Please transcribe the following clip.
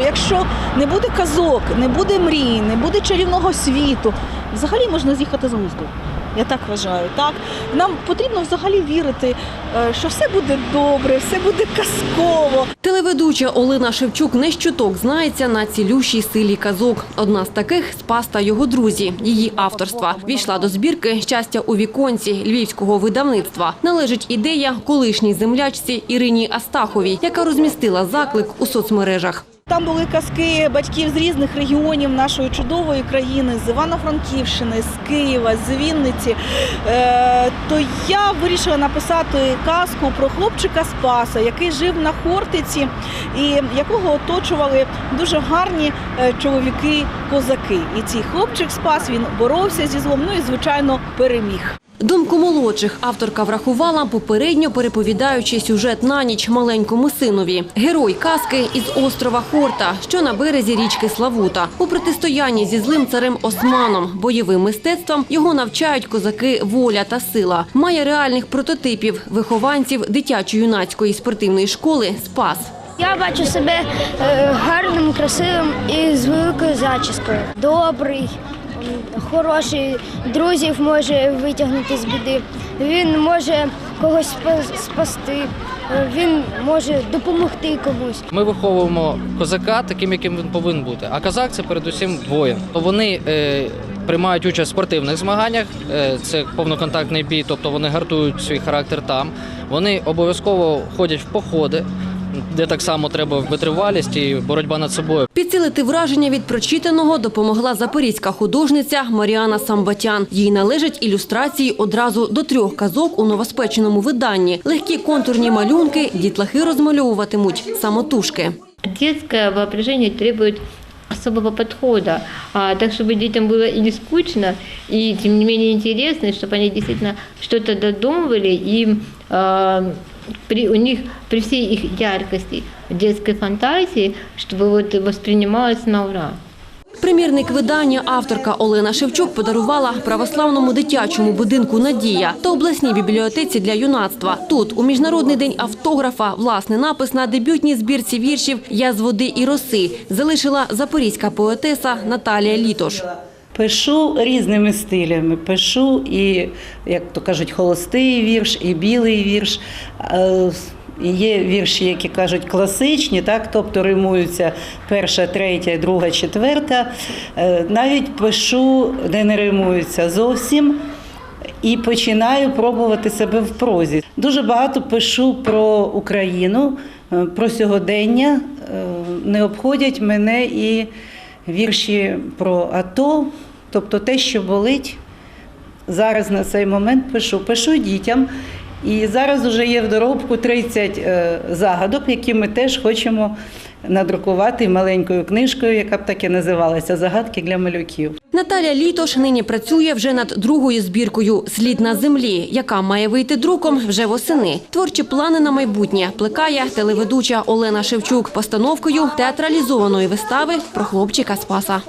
Якщо не буде казок, не буде мрій, не буде чарівного світу, взагалі можна з'їхати з глузду. Я так вважаю. Так нам потрібно взагалі вірити, е, що все буде добре, все буде казково. Телеведуча Олена Шевчук не щуток знається на цілющій силі казок. Одна з таких спас та його друзі. Її авторства війшла до збірки щастя у віконці львівського видавництва. Належить ідея колишній землячці Ірині Астаховій, яка розмістила заклик у соцмережах. Там були казки батьків з різних регіонів нашої чудової країни, з Івано-Франківщини, з Києва, з Вінниці. Е, то я вирішила написати казку про хлопчика Спаса, який жив на Хортиці і якого оточували дуже гарні е, чоловіки-козаки. І цей хлопчик Спас він боровся зі злом, ну і звичайно переміг. Думку молодших авторка врахувала, попередньо переповідаючи сюжет на ніч маленькому синові. Герой казки із острова Хорта, що на березі річки Славута. У протистоянні зі злим царем Османом, бойовим мистецтвом його навчають козаки воля та сила. Має реальних прототипів вихованців дитячо-юнацької спортивної школи Спас. Я бачу себе е, гарним, красивим і з великою зачіскою. Добрий, хороший, друзів може витягнути з біди. Він може когось спасти, він може допомогти комусь. Ми виховуємо козака таким, яким він повинен бути. А козак це передусім воїн. Вони е, приймають участь в спортивних змаганнях, е, це повноконтактний бій, тобто вони гартують свій характер там. Вони обов'язково ходять в походи, де так само треба витривалість і боротьба над собою. Підсилити враження від прочитаного допомогла запорізька художниця Маріана Самбатян. Їй належать ілюстрації одразу до трьох казок у новоспеченому виданні. Легкі контурні малюнки дітлахи розмальовуватимуть самотужки. Детское воображение требует особого подхода, а, так чтобы детям было и не скучно, и тем не менее интересно, и чтобы они действительно что-то додумывали, и а, при, у них при всей их яркости детской фантазии, чтобы вот воспринималось на ура. Примірник видання авторка Олена Шевчук подарувала православному дитячому будинку Надія та обласній бібліотеці для юнацтва. Тут у міжнародний день автографа власний напис на дебютній збірці віршів Я з води і роси залишила запорізька поетеса Наталія Літош. Пишу різними стилями. Пишу і, як то кажуть, холостий вірш, і білий вірш. Е, Є вірші, які кажуть класичні, так, тобто римуються перша, третя, друга, четверта. Е, Навіть пишу, де не римуються зовсім. І починаю пробувати себе в прозі. Дуже багато пишу про Україну, е, про сьогодення. Не обходять мене і вірші про АТО, тобто те, що болить. Зараз на цей момент пишу. Пишу дітям. І зараз вже є в доробку 30 е, загадок, які ми теж хочемо надрукувати маленькою книжкою, яка б так і називалася Загадки для малюків. Наталя Літош нині працює вже над другою збіркою Слід на землі, яка має вийти друком вже восени. Творчі плани на майбутнє плекає телеведуча Олена Шевчук постановкою театралізованої вистави про хлопчика Спаса.